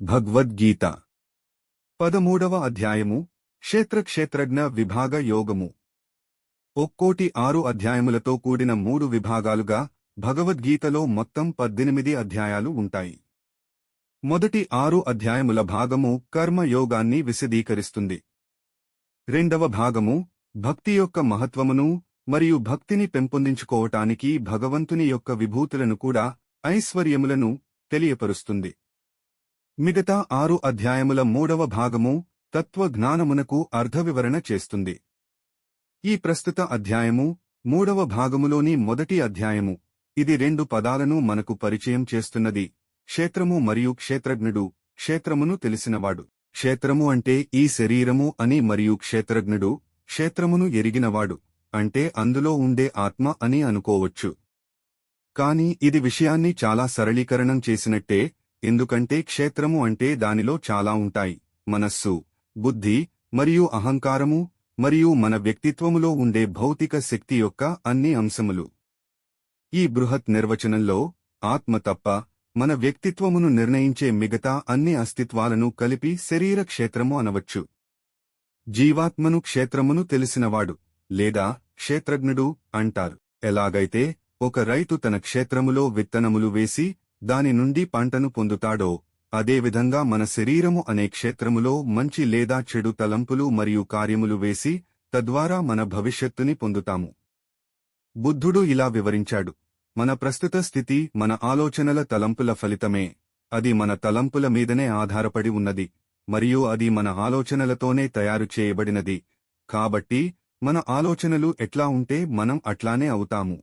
భగవద్గీత. పదమూడవ అధ్యాయము క్షేత్రక్షేత్రజ్ఞ విభాగ యోగము. ఒక్కోటి ఆరు అధ్యాయములతో కూడిన మూడు విభాగాలుగా భగవద్గీతలో మొత్తం పద్దెనిమిది అధ్యాయాలు ఉంటాయి. మొదటి ఆరు అధ్యాయముల భాగము కర్మ యోగాన్ని విశదీకరిస్తుంది. రెండవ భాగము భక్తి యొక్క మహత్వమును మరియు భక్తిని పెంపొందించుకోవటానికి భగవంతుని యొక్క విభూతులను కూడా ఐశ్వర్యములను తెలియపరుస్తుంది. మిగతా ఆరు అధ్యాయముల మూడవ భాగము తత్వజ్ఞానమునకు అర్ధవివరణ చేస్తుంది. ఈ ప్రస్తుత అధ్యాయము మూడవ భాగములోని మొదటి అధ్యాయము. ఇది రెండు పదాలను మనకు పరిచయం చేస్తున్నది. క్షేత్రము మరియు క్షేత్రజ్ఞుడు క్షేత్రమును తెలిసినవాడు. క్షేత్రము అంటే ఈ శరీరము అని మరియు క్షేత్రజ్ఞుడు క్షేత్రమును ఎరిగినవాడు అంటే అందులో ఉండే ఆత్మ అని అనుకోవచ్చు. కాని ఇది విషయాన్ని చాలా సరళీకరణం చేసినట్టే ఎందుకంటే క్షేత్రము అంటే దానిలో చాలా ఉంటాయి. మనస్సు బుద్ధి మరియు అహంకారము మరియు మన వ్యక్తిత్వములో ఉండే భౌతిక శక్తి యొక్క అన్ని అంశములు. ఈ బృహత్ నిర్వచనంలో ఆత్మ తప్ప మన వ్యక్తిత్వమును నిర్ణయించే మిగతా అన్ని అస్తిత్వాలను కలిపి శరీర క్షేత్రము అనవచ్చు. జీవాత్మను క్షేత్రమును తెలిసినవాడు లేదా క్షేత్రజ్ఞుడు అంటారు. ఎలాగైతే ఒక రైతు తన క్షేత్రములో విత్తనములు వేసి దాని నుండి పంటను పొందుతాడో అదేవిధంగా మన శరీరము అనే క్షేత్రములో మంచి లేదా చెడు తలంపులు మరియు కార్యములు వేసి తద్వారా మన భవిష్యత్తుని పొందుతాము. బుద్ధుడు ఇలా వివరించాడు. మన ప్రస్తుత స్థితి మన ఆలోచనల తలంపుల ఫలితమే. అది మన తలంపుల మీదనే ఆధారపడి ఉన్నది మరియు అది మన ఆలోచనలతోనే తయారు చేయబడినది. కాబట్టి మన ఆలోచనలు ఎట్లా ఉంటే మనం అట్లానే అవుతాము.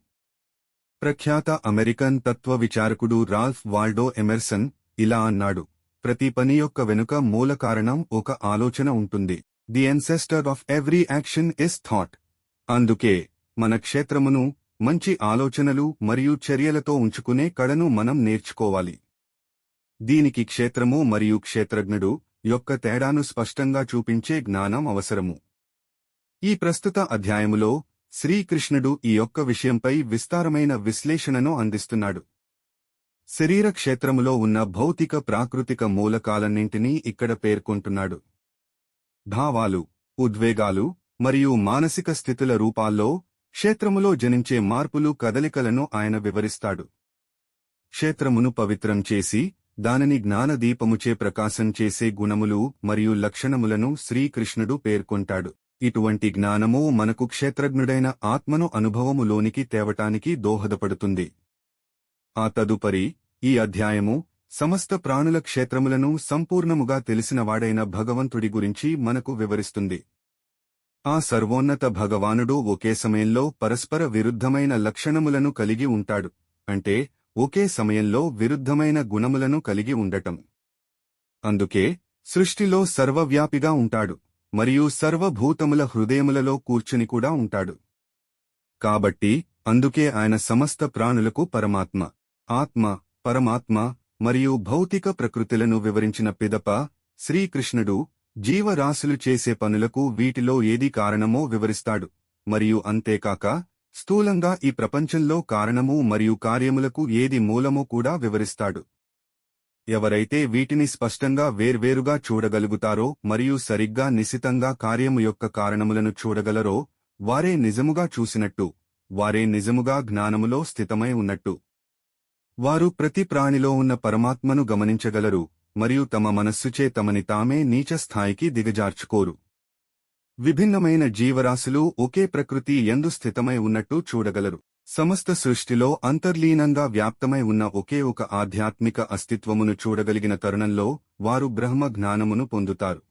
ప్రఖ్యాత అమెరికన్ తత్వ విచారకుడు రాల్ఫ్ వాల్డో ఎమెర్సన్ ఇలా అన్నాడు ప్రతి పని యొక్క వెనుక మూల కారణం ఒక ఆలోచన ఉంటుంది. The ancestor of every action is thought అందుకే మన క్షేత్రమును మంచి ఆలోచనలు మరియు చర్యలతో ఉంచుకునే కళను మనం నేర్చుకోవాలి. దీనికి క్షేత్రము మరియు క్షేత్రజ్ఞుడు యొక్క తేడాను స్పష్టంగా చూపించే జ్ఞానం అవసరము. ఈ ప్రస్తుత అధ్యాయములో శ్రీకృష్ణుడు ఈ యొక్క విషయంపై విస్తారమైన విశ్లేషణను అందిస్తున్నాడు. శరీర క్షేత్రములో ఉన్న భౌతిక ప్రాకృతిక మూలకాలన్నింటినీ ఇక్కడ పేర్కొంటున్నాడు. భావాలు ఉద్వేగాలు మరియు మానసిక స్థితుల రూపాల్లో క్షేత్రములో జనించే మార్పులు కదలికలను ఆయన వివరిస్తాడు. క్షేత్రమును పవిత్రం చేసి దానిని జ్ఞానదీపముచే ప్రకాశం చేసే గుణములు మరియు లక్షణములను శ్రీకృష్ణుడు పేర్కొంటాడు. ఇటువంటి జ్ఞానము మనకు క్షేత్రజ్ఞుడైన ఆత్మను అనుభవములోనికి తేవటానికి దోహదపడుతుంది. ఆ తదుపరి ఈ అధ్యాయము సమస్త ప్రాణుల క్షేత్రములను సంపూర్ణముగా తెలిసినవాడైన భగవంతుడి గురించి మనకు వివరిస్తుంది. ఆ సర్వోన్నత భగవానుడు ఒకే సమయంలో పరస్పర విరుద్ధమైన లక్షణములను కలిగి ఉంటాడు అంటే ఒకే సమయంలో విరుద్ధమైన గుణములను కలిగి ఉండటం. అందుకే సృష్టిలో సర్వవ్యాపిగా ఉంటాడు. మరియు సర్వభూతముల హృదయములలో కూర్చుని కూడా ఉంటాడు. కాబట్టి అందుకే ఆయన సమస్త ప్రాణులకు పరమాత్మ ఆత్మ పరమాత్మ మరియు భౌతిక ప్రకృతులను వివరించిన పిదప శ్రీకృష్ణుడు జీవరాశులు చేసే పనులకు వీటిలో ఏది కారణమో వివరిస్తాడు. మరియు అంతేకాక స్థూలంగా ఈ ప్రపంచంలో కారణము మరియు కార్యములకు ఏది మూలమో కూడా వివరిస్తాడు. ఎవరైతే వీటిని స్పష్టంగా వేర్వేరుగా చూడగలుగుతారో మరియు సరిగ్గా నిశితంగా కార్యము యొక్క కారణములను చూడగలరో వారే నిజముగా చూసినట్టు వారే నిజముగా జ్ఞానములో స్థితమై ఉన్నట్టు. వారు ప్రతి ప్రాణిలో ఉన్న పరమాత్మను గమనించగలరు మరియు తమ మనస్సుచే తమని తామే నీచ స్థాయికి దిగజార్చుకోరు. విభిన్నమైన జీవరాశులు ఒకే ప్రకృతి ఎందు స్థితమై ఉన్నట్టు చూడగలరు. సమస్త సృష్టిలో అంతర్లీనంగా వ్యాప్తమై ఉన్న ఒకే ఒక ఆధ్యాత్మిక అస్తిత్వమును చూడగలిగిన తరుణంలో వారు బ్రహ్మ జ్ఞానమును పొందుతారు.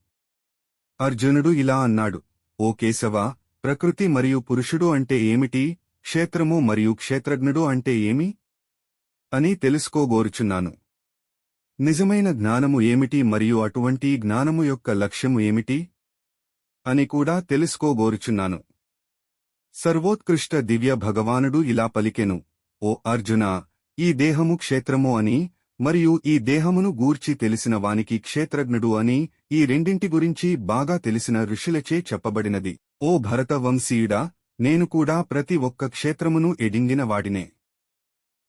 అర్జునుడు ఇలా అన్నాడు ఓ కేశవ ప్రకృతి మరియు పురుషుడు అంటే ఏమిటి? క్షేత్రము మరియు క్షేత్రజ్ఞుడు అంటే ఏమి? అని తెలుసుకోగోరుచున్నాను. నిజమైన జ్ఞానము ఏమిటి మరియు అటువంటి జ్ఞానము యొక్క లక్ష్యము ఏమిటి? అని కూడా తెలుసుకోగోరుచున్నాను. సర్వోత్కృష్ట దివ్య భగవానుడు ఇలా పలికెను ఓ అర్జున ఈ దేహము క్షేత్రము అని మరియు ఈ దేహమును గూర్చి తెలిసిన వానికి క్షేత్రజ్ఞుడు అని ఈ రెండింటి గురించి బాగా తెలిసిన ఋషులచే చెప్పబడినది. ఓ భరతవంశీయుడా నేను కూడా ప్రతి ఒక్క క్షేత్రమును ఎడింగిన వాడినే.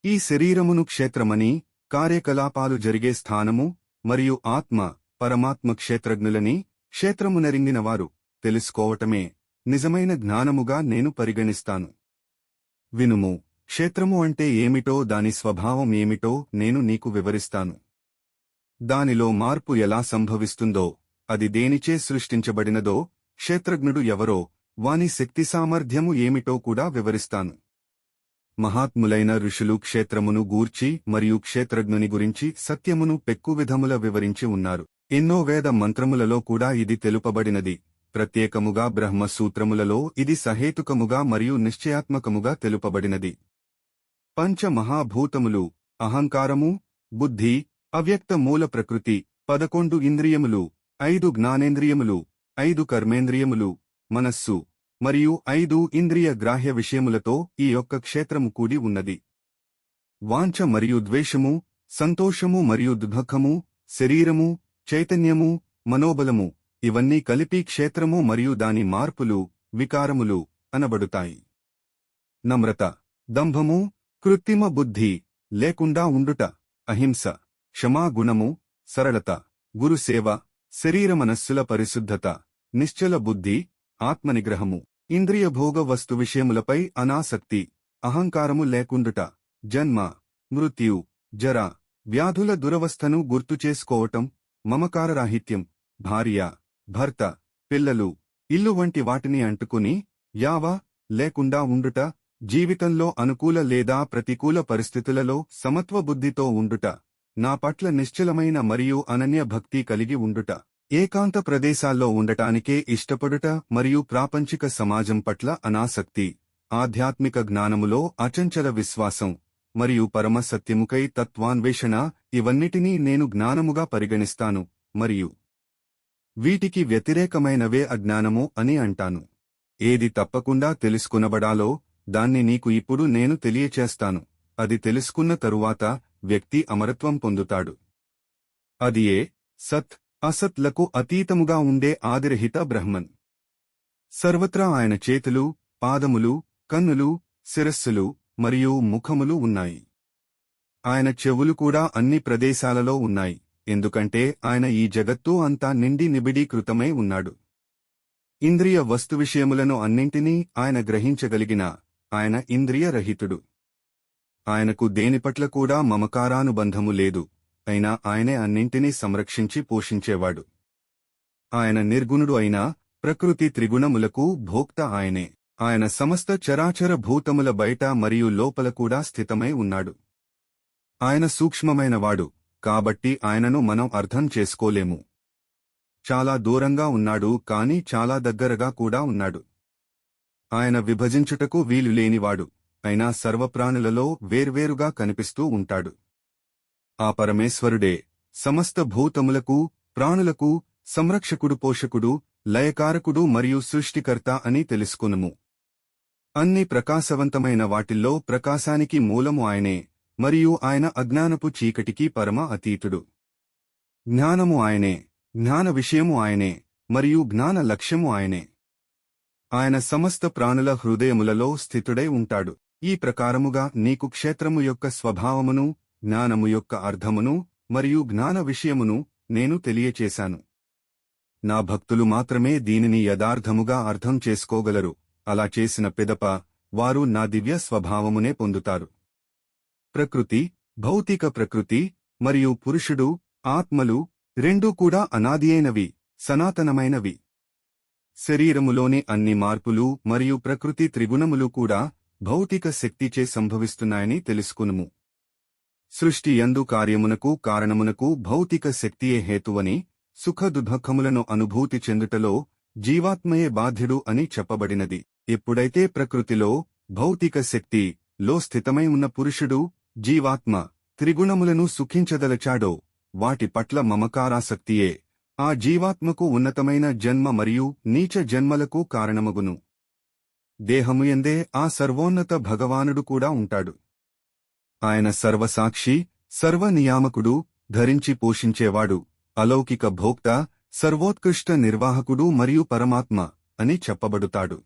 ఈ శరీరమును క్షేత్రమని కార్యకలాపాలు జరిగే స్థానము మరియు ఆత్మ పరమాత్మ క్షేత్రజ్ఞులని క్షేత్రమునరింగినవారు తెలుసుకోవటమే. నిజమైన జ్ఞానముగా నేను పరిగణిస్తాను. వినుము క్షేత్రము అంటే ఏమిటో దాని స్వభావం ఏమిటో నేను నీకు వివరిస్తాను. దానిలో మార్పు ఎలా సంభవిస్తుందో అది దేనిచే సృష్టించబడినదో క్షేత్రజ్ఞుడు ఎవరో వాని శక్తి సామర్థ్యము ఏమిటో కూడా వివరిస్తాను. మహాత్ములైన ఋషులు క్షేత్రమును గూర్చి మరియు క్షేత్రజ్ఞుని గురించి సత్యమును పెక్కు విధముల వివరించి ఉన్నారు. ఎన్నో వేద మంత్రములలో కూడా ఇది తెలుపబడినది. ప్రత్యేకముగా బ్రహ్మసూత్రములలో ఇది సహేతుకముగా మరియు నిశ్చయాత్మకముగా తెలుపబడినది. పంచ మహాభూతములు అహంకారము బుద్ధి అవ్యక్త మూల ప్రకృతి పదకొండు ఇంద్రియములు ఐదు జ్ఞానేంద్రియములు ఐదు కర్మేంద్రియములు మనస్సు మరియు ఐదు ఇంద్రియ గ్రాహ్య విషయములతో ఈ యొక్క క్షేత్రము కూడి ఉన్నది. వాంఛ మరియు ద్వేషము సంతోషము మరియు దుఃఖము శరీరము చైతన్యము మనోబలము ఇవన్నీ కలిపి క్షేత్రము మరియు దాని మార్పులు వికారములు అనబడుతాయి. నమ్రత దంభము కృత్రిమ బుద్ధి లేకుండా ఉండుట అహింస క్షమాగుణము సరళత గురుసేవ శరీర మనస్సుల పరిశుద్ధత నిశ్చల బుద్ధి ఆత్మనిగ్రహము ఇంద్రియభోగ వస్తు విషయములపై అనాసక్తి అహంకారము లేకుండుట జన్మ మృత్యు జర వ్యాధుల దురవస్థను గుర్తుచేసుకోవటం మమకారరాహిత్యం భార్య భర్త పిల్లలు ఇల్లు వంటి వాటిని అంటుకుని యావా లేకుండా ఉండుట జీవితంలో అనుకూల లేదా ప్రతికూల పరిస్థితులలో సమత్వ బుద్ధితో ఉండుట నా పట్ల నిశ్చలమైన మరియు అనన్య భక్తి కలిగి ఉండుట ఏకాంత ప్రదేశాల్లో ఉండటానికే ఇష్టపడుట మరియు ప్రాపంచిక సమాజం పట్ల అనాసక్తి ఆధ్యాత్మిక జ్ఞానములో అచంచల విశ్వాసం మరియు పరమ సత్యముకై తత్వాన్వేషణ ఇవన్నిటినీ నేను జ్ఞానముగా పరిగణిస్తాను మరియు వీటికి వ్యతిరేకమైనవే అజ్ఞానము అని అంటాను. ఏది తప్పకుండా తెలుసుకునబడాలో దాన్ని నీకు ఇప్పుడు నేను తెలియచేస్తాను. అది తెలుసుకున్న తరువాత వ్యక్తి అమరత్వం పొందుతాడు. అది ఏ? సత్. అసత్లకు అతీతముగా ఉండే ఆదిరహిత బ్రహ్మన్. సర్వత్రా ఆయన చేతులు పాదములు కన్నులు శిరస్సులు మరియు ముఖములు ఉన్నాయి. ఆయన చెవులు కూడా అన్ని ప్రదేశాలలో ఉన్నాయి. ఎందుకంటే ఆయన ఈ జగత్తు అంతా నిండి నిబిడీకృతమై ఉన్నాడు. ఇంద్రియ వస్తు విషయములను అన్నింటినీ ఆయన గ్రహించగలిగిన ఆయన ఇంద్రియ రహితుడు. ఆయనకు దేనిపట్ల కూడా మమకారానుబంధము లేదు అయినా ఆయనే అన్నింటినీ సంరక్షించి పోషించేవాడు. ఆయన నిర్గుణుడు అయినా ప్రకృతి త్రిగుణములకు భోక్త ఆయనే. ఆయన సమస్త చరాచర భూతముల బయట మరియు లోపల కూడా స్థితమై ఉన్నాడు. ఆయన సూక్ష్మమైనవాడు కాబట్టి ఆయనను మనం అర్థం చేసుకోలేము. చాలా దూరంగా ఉన్నాడు కాని చాలా దగ్గరగా కూడా ఉన్నాడు. ఆయన విభజించుటకు వీలు లేనివాడు అయినా సర్వప్రాణులలో వేర్వేరుగా కనిపిస్తూ ఉంటాడు. ఆ పరమేశ్వరుడే సమస్త భూతములకు ప్రాణులకు సంరక్షకుడు పోషకుడు లయకారకుడు మరియు సృష్టికర్త అని తెలుసుకునుము. అన్ని ప్రకాశవంతమైన వాటిల్లో ప్రకాశానికి మూలము ఆయనే. మరియు ఆయన అజ్ఞానపు చీకటికి పరమ అతీతుడు. జ్ఞానము ఆయనే జ్ఞాన విషయము ఆయనే మరియు జ్ఞాన లక్ష్యము ఆయనే. ఆయన సమస్త ప్రాణుల హృదయములలో స్థితుడై ఉంటాడు. ఈ ప్రకారముగా నీకు క్షేత్రము యొక్క స్వభావమును జ్ఞానము యొక్క అర్థమును మరియు జ్ఞాన విషయమును నేను తెలియచేశాను. నా భక్తులు మాత్రమే దీనిని యథార్థముగా అర్థం చేసుకోగలరు. అలా చేసిన పిదప వారు నా దివ్య స్వభావమునే పొందుతారు. ప్రకృతి భౌతిక ప్రకృతి మరియు పురుషుడు ఆత్మలు రెండూ కూడా అనాదియైనవి సనాతనమైనవి. శరీరములోని అన్ని మార్పులు మరియు ప్రకృతి త్రిగుణములు కూడా భౌతిక శక్తిచే సంభవిస్తున్నాయని తెలుసుకునుము. సృష్టి యందు కార్యమునకు కారణమునకు భౌతిక శక్తియే హేతువని సుఖ దుఃఖములను అనుభూతి చెందుటలో జీవాత్మయే బాధ్యుడు అని చెప్పబడినది. ఎప్పుడైతే ప్రకృతిలో భౌతిక శక్తి లో స్థితమై ఉన్న పురుషుడు జీవాత్మ త్రిగుణములను సుఖించదలచాడో వాటి పట్ల మమకారాసక్తియే. ఆ జీవాత్మకు ఉన్నతమైన జన్మ మరియు నీచ జన్మలకు కారణమగును. దేహముయందే ఆ సర్వోన్నత భగవానుడు కూడా ఉంటాడు. ఆయన సర్వసాక్షి సర్వనియామకుడు ధరించి పోషించేవాడు అలౌకిక భోక్త సర్వోత్కృష్ట నిర్వాహకుడు మరియు పరమాత్మ అని చెప్పబడుతాడు.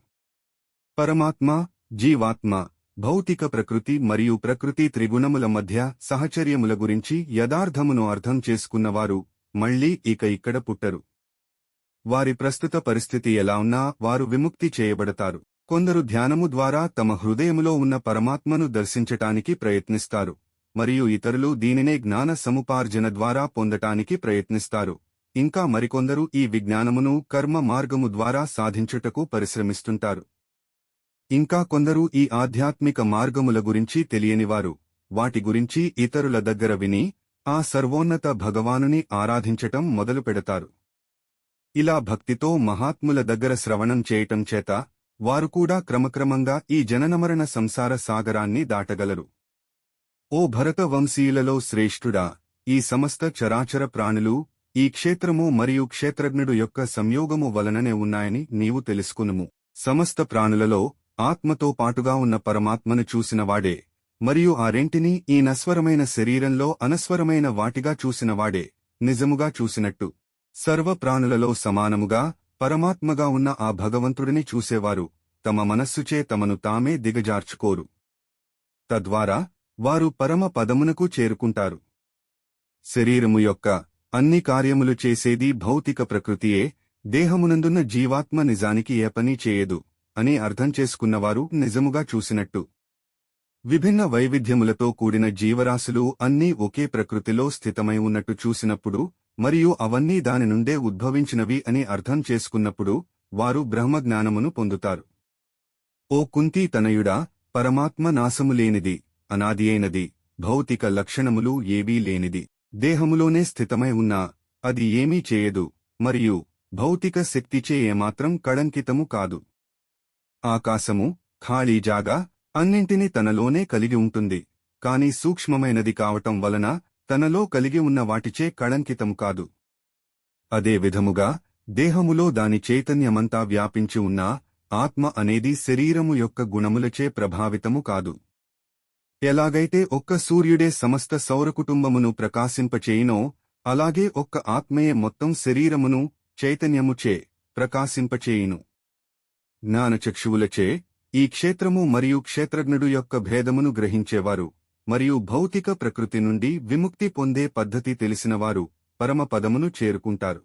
పరమాత్మ జీవాత్మ భౌతిక ప్రకృతి మరియు ప్రకృతి త్రిగుణముల మధ్య సహచర్యముల గురించి యథార్థమును అర్థం చేసుకున్నవారు మళ్ళీ ఇక ఇక్కడ పుట్టరు. వారి ప్రస్తుత పరిస్థితి ఎలా ఉన్నా వారు విముక్తి చేయబడతారు. కొందరు ధ్యానము ద్వారా తమ హృదయములో ఉన్న పరమాత్మను దర్శించటానికి ప్రయత్నిస్తారు మరియు ఇతరులు దీనినే జ్ఞాన సముపార్జన ద్వారా పొందటానికి ప్రయత్నిస్తారు. ఇంకా మరికొందరు ఈ విజ్ఞానమును కర్మ మార్గము ద్వారా సాధించుటకు పరిశ్రమిస్తుంటారు. ఇంకా కొందరు ఈ ఆధ్యాత్మిక మార్గముల గురించి తెలియనివారు. వాటి గురించి ఇతరుల దగ్గర విని ఆ సర్వోన్నత భగవానుని ఆరాధించటం మొదలు పెడతారు. ఇలా భక్తితో మహాత్ముల దగ్గర శ్రవణం చేయటం చేత వారు కూడా క్రమక్రమంగా ఈ జననమరణ సంసార సాగరాన్ని దాటగలరు. ఓ భరత వంశీయులలో శ్రేష్ఠుడా ఈ సమస్త చరాచర ప్రాణులు ఈ క్షేత్రము మరియు క్షేత్రజ్ఞుడు యొక్క సంయోగము వలననే ఉన్నాయని నీవు తెలుసుకునుము. సమస్త ప్రాణులలో ఆత్మతో పాటుగా ఉన్న పరమాత్మను చూసినవాడే మరియు ఆ రెంటిని ఈ నస్వరమైన శరీరంలో అనస్వరమైన వాటిగా చూసినవాడే నిజముగా చూసినట్టు. సర్వ ప్రాణులలో సమానముగా పరమాత్మగా ఉన్న ఆ భగవంతుడిని చూసేవారు తమ మనస్సుచే తమను తామే దిగజార్చుకోరు. తద్వారా వారు పరమ పదమునకు చేరుకుంటారు. శరీరము యొక్క అన్ని కార్యములు చేసేది భౌతిక ప్రకృతియే దేహమునందున్న జీవాత్మ నిజానికి ఏ పని చేయదు. అని అర్థం చేసుకున్నవారు నిజముగా చూసినట్టు. విభిన్న వైవిధ్యములతో కూడిన జీవరాశులు అన్నీ ఒకే ప్రకృతిలో స్థితమై ఉన్నట్టు చూసినప్పుడు మరియు అవన్నీ దాని నుండే ఉద్భవించినవి అని అర్థం చేసుకున్నప్పుడు వారు బ్రహ్మజ్ఞానమును పొందుతారు. ఓ కుంతీ తనయుడా పరమాత్మ నాశము లేనిది అనాది అయినది భౌతిక లక్షణములు ఏవీ లేనిది. దేహములోనే స్థితమై ఉన్నా అది ఏమీ చేయదు మరియు భౌతిక శక్తిచే ఏమాత్రం కళంకితము కాదు. ఆకాశము ఖాళీ జాగా అన్నింటినీ తనలోనే కలిగి ఉంటుంది. కాని సూక్ష్మమైనది కావటం వలన తనలో కలిగి ఉన్న వాటిచే కళంకితం కాదు. అదే విధముగా దేహములో దాని చైతన్యమంతా వ్యాపించి ఉన్నా ఆత్మ అనేది శరీరము యొక్క గుణములచే ప్రభావితము కాదు. ఎలాగైతే ఒక్క సూర్యుడే సమస్త సౌరకుటుంబమును ప్రకాశింపచేయినో అలాగే ఒక్క ఆత్మయే మొత్తం శరీరమును చైతన్యముచే ప్రకాశింపచేయును. జ్ఞానచక్షువులచే ఈ క్షేత్రము మరియు క్షేత్రజ్ఞుడు యొక్క భేదమును గ్రహించేవారు మరియు భౌతిక ప్రకృతి నుండి విముక్తి పొందే పద్ధతి తెలిసినవారు పరమపదమును చేరుకుంటారు.